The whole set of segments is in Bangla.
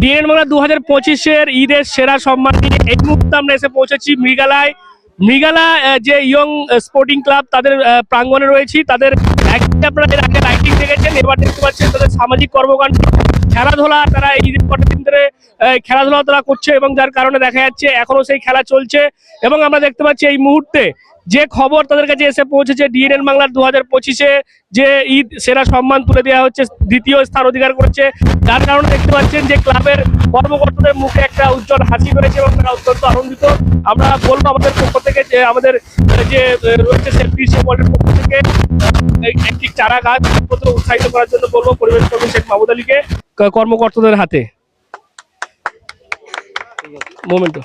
ডিএন বাংলা দু হাজার পঁচিশের ঈদের সেরা সম্মান নিয়ে এই মুহূর্তে আমরা এসে পৌঁছেছি মৃগালায়। মৃগালা যে ইয়ং স্পোর্টিং ক্লাব তাদের আহ, প্রাঙ্গণে রয়েছি। তাদের আগে লাইটিং দেখেছেন এবার দেখতে পাচ্ছেন তাদের সামাজিক কর্মকাণ্ড। খেলাধুলা তারা এই দিন ধরে খেলাধুলা তারা করছে এবং যার কারণে দেখা যাচ্ছে এখনও সেই খেলা চলছে। এবং আমরা দেখতে পাচ্ছি এই মুহূর্তে যে খবর তাদের কাছে এসে পৌঁছেছে ডিএনএন বাংলার দু হাজার পঁচিশে যে ঈদ সেরা সম্মান তুলে দেওয়া হচ্ছে দ্বিতীয় স্থান অধিকার করেছে। যার কারণে দেখতে পাচ্ছেন যে ক্লাবের কর্মকর্তাদের মুখে একটা উজ্জ্বল হাসি রয়েছে এবং তারা অত্যন্ত আনন্দিত। আমরা বলব আমাদের পক্ষ থেকে যে আমাদের যে রয়েছে সেলফি সে বলের পক্ষ থেকে একটি চারা গাছ উৎসাহিত করার জন্য বলব পরিবেশ কর্মী শেখ মাহমুদ আলীকে কর্মকর্তাদের হাতে। মোমেন্টো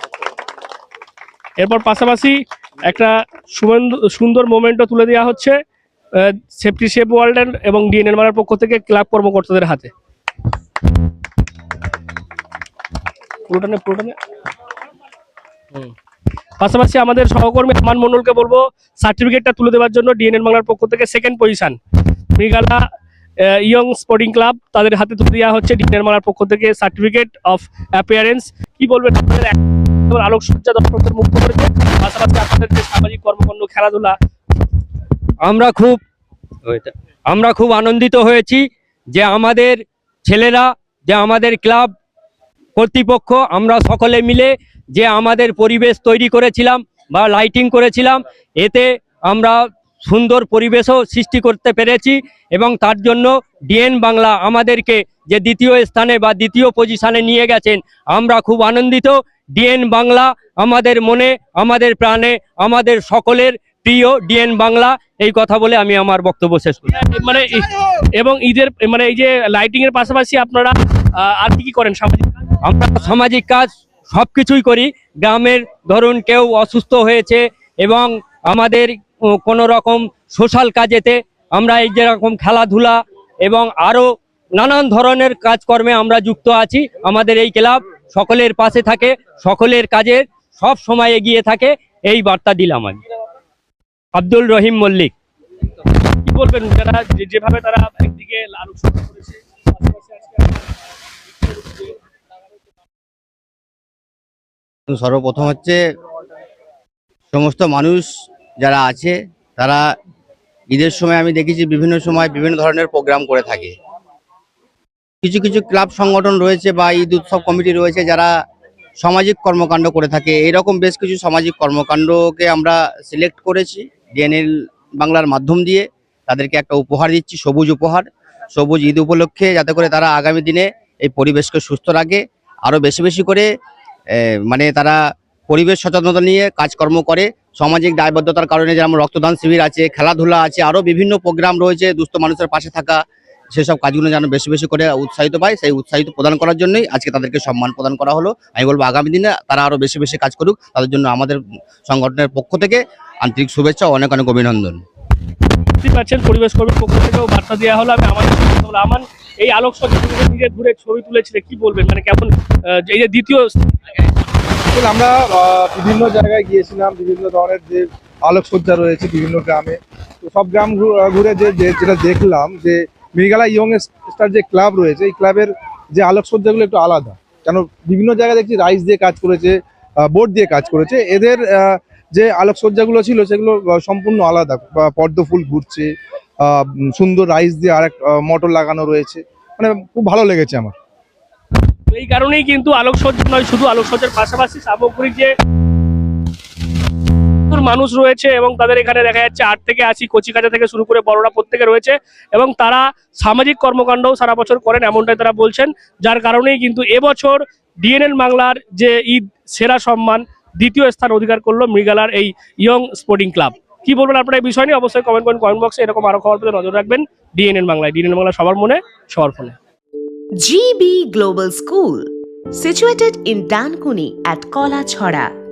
এরপর পাশাপাশি একটা সুন্দর মোমেন্টও তুলে দেওয়া হচ্ছে সেফটি শেপ ওয়ার্ল্ড এবং ডিএনএন মারার পক্ষ থেকে ক্লাব কর্মকর্তাদের হাতে। পাশাপাশি আমাদের সহকর্মী আমান মন্ডলকে বলব সার্টিফিকেটটা তুলে দেওয়ার জন্য ডিএনএন বাংলার পক্ষ থেকে second position Mrigala young sporting club তাদের হাতে তুলে দেওয়া হচ্ছে ডিএনএন বাংলার পক্ষ থেকে সার্টিফিকেট অফ অ্যাপিয়ারেন্স কি বলবেন আপনাদের? এক- আলোকসজ্জা দর্শকদের মুক্ত করেছে। পাশাপাশি আপনাদের যে সামাজিক কর্মকাণ্ড খেলাধুলা আমরা খুব আমরা খুব আনন্দিত হয়েছি যে আমাদের ছেলেরা যে আমাদের ক্লাব কর্তৃপক্ষ আমরা সকলে মিলে যে আমাদের পরিবেশ তৈরি করেছিলাম বা লাইটিং করেছিলাম এতে আমরা সুন্দর পরিবেশও সৃষ্টি করতে পেরেছি এবং তার জন্য ডিএন বাংলা আমাদেরকে যে দ্বিতীয় স্থানে বা দ্বিতীয় পজিশনে নিয়ে গেছেন আমরা খুব আনন্দিত। ডিএন বাংলা আমাদের মনে আমাদের প্রাণে আমাদের সকলের প্রিয় ডিএন বাংলা। এই কথা বলে আমি আমার বক্তব্য শেষ করি। মানে এবং ঈদের মানে এই যে লাইটিং এর পাশাপাশি আপনারা আর কি করেন সামাজিক কাজ? আমরা সামাজিক কাজ সব কিছুই করি। গ্রামের ধরুন কেউ অসুস্থ হয়েছে এবং আমাদের কোনো রকম সোশ্যাল কাজেতে আমরা এই যেরকম খেলাধুলা এবং আরও নানান ধরনের কাজকর্মে আমরা যুক্ত আছি। আমাদের এই ক্লাব সকলের পাশে থাকে, সকলের কাজের সব সময় এগিয়ে থাকে, এই বার্তা দিলাম আমি। আব্দুল রহিম মল্লিক। কি বলবেন যারা যেভাবে তারা একদিকে সর্বপ্রথম হচ্ছে সমস্ত মানুষ যারা আছে, তারা ঈদের সময় আমি দেখেছি বিভিন্ন সময় বিভিন্ন ধরনের প্রোগ্রাম করে থাকে। কিছু কিছু ক্লাব সংগঠন রয়েছে বা ঈদ উৎসব কমিটি রয়েছে যারা সামাজিক কর্মকাণ্ড করে থাকে। এরকম বেশ কিছু সামাজিক কর্মকাণ্ডকে আমরা সিলেক্ট করেছি ডিএনএল বাংলার মাধ্যম দিয়ে। তাদেরকে একটা উপহার দিচ্ছি, সবুজ উপহার। সবুজ ঈদ উপলক্ষে যাতে করে তারা আগামী দিনে এই পরিবেশকে সুস্থ রাখে। আরও বেশি বেশি করে মানে তারা পরিবেশ সচেতনতা নিয়ে কাজকর্ম করে। সামাজিক দায়বদ্ধতার কারণে যেমন রক্তদান শিবির আছে, খেলাধুলা আছে, আরও বিভিন্ন প্রোগ্রাম রয়েছে দুস্থ মানুষের পাশে থাকা। সেসব কাজগুলো যেন বেশি বেশি করে উৎসাহিত পায় সেই উৎসাহিত প্রদান করার জন্যই আজকে তাদেরকে সম্মান প্রদান করা হলো। আমি বলব আগামী দিনে তারা আরও বেশি বেশি কাজ করুক তাদের জন্য আমাদের সংগঠনের পক্ষ থেকে আন্তরিক শুভেচ্ছা অনেক অনেক অভিনন্দন। বুঝতেই পারছেন পরিবেশ কর্মীর পক্ষ থেকেও বার্তা দেওয়া হলো। আমি আমার। আমান এই আলোকসজ্জা থেকে নিজে ঘুরে ছবি তুলেছিলে কি বলবেন? মানে কেমন এই যে দ্বিতীয় আমরা বিভিন্ন জায়গায় গিয়েছিলাম বিভিন্ন ধরনের যে আলোকসজ্জা রয়েছে বিভিন্ন গ্রামে। তো সব গ্রাম ঘুরে যে- যেটা দেখলাম যে মৃগালা ইয়ং স্টার যে ক্লাব রয়েছে, এই ক্লাবের যে আলোকসজ্জাগুলো একটু আলাদা। কেন বিভিন্ন জায়গায় দেখছি রাইস দিয়ে কাজ করেছে বোর্ড দিয়ে কাজ করেছে। এদের যে আলোকসজ্জাগুলো ছিল, সেগুলো সম্পূর্ণ আলাদা। পদ্ম ফুল ঘুরছে সুন্দর রাইস দিয়ে আরেক মোটর লাগানো রয়েছে। মানে খুব ভালো লেগেছে আমার। এই কারণেই কিন্তু আলোকসজ্জা নয়, শুধু আলোকসজ্জার পাশাপাশি সামগ্রিক যে প্রচুর মানুষ রয়েছে এবং তাদের এখানে দেখা যাচ্ছে আট থেকে আশি কচিকাচা থেকে শুরু করে বড়রা প্রত্যেকে রয়েছে এবং তারা সামাজিক কর্মকাণ্ডও সারা বছর করেন এমনটাই তারা বলছেন যার কারণেই কিন্তু এবছর ডিএনএল বাংলার যে ঈদ সেরা সম্মান দ্বিতীয় স্থান অধিকার করল মৃগালার এই ইয়ং স্পোর্টিং ক্লাব। কি বলবেন আপনার এই বিষয় নিয়ে? অবশ্যই কমেন্ট করেন কমেন্ট বক্সে এরকম আরও খবর পেতে নজর রাখবেন ডিএনএল বাংলায়। ডিএনএল বাংলা সবার মনে সবার ফোনে। GB Global School, situated in Dankuni at Kalachhara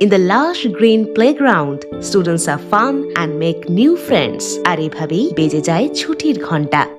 In the lush green playground, students have fun and make new friends. আর এভাবেই বেজে যায় ছুটির ঘন্টা